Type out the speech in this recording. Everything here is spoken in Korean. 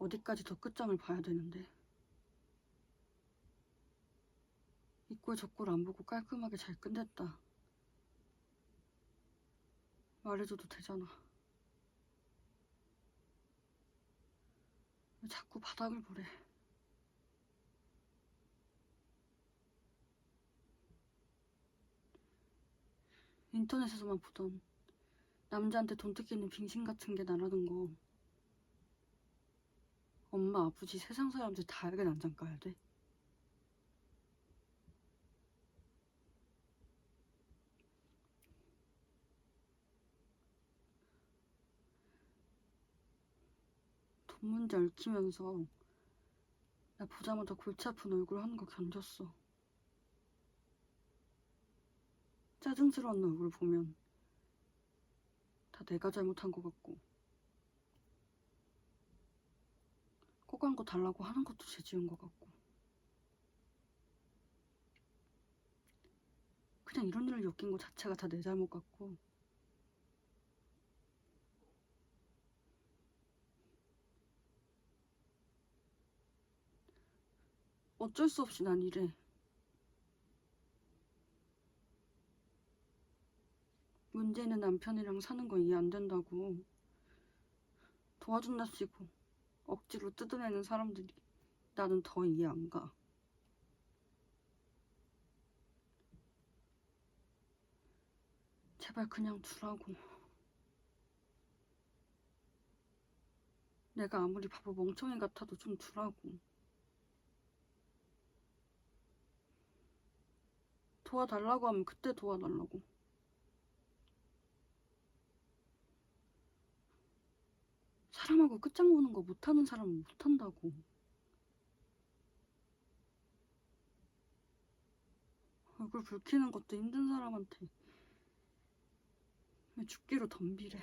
어디까지 더 끝장을 봐야 되는데. 이꼴 저꼴 안 보고 깔끔하게 잘 끝냈다. 말해줘도 되잖아. 왜 자꾸 바닥을 보래. 인터넷에서만 보던 남자한테 돈 뜯기는 빙신 같은 게 나라는 거 엄마 아버지 세상 사람들 다 알게 난장 까야 돼? 돈 문제 얽히면서 나 보자마자 골치 아픈 얼굴 하는 거 견뎠어. 짜증스러운 얼굴 보면 다 내가 잘못한 것 같고 꼬간 거 달라고 하는 것도 죄 지은 것 같고. 그냥 이런 일을 엮인 거 자체가 다 내 잘못 같고. 어쩔 수 없이 난 이래. 문제 있는 남편이랑 사는 거 이해 안 된다고. 도와준답시고 억지로 뜯어내는 사람들이 나는 더 이해 안 가. 제발 그냥 두라고. 내가 아무리 바보 멍청이 같아도 좀 두라고. 도와달라고 하면 그때 도와달라고. 사람하고 끝장 보는 거 못하는 사람은 못한다고. 얼굴 붉히는 것도 힘든 사람한테 왜 죽기로 덤비래.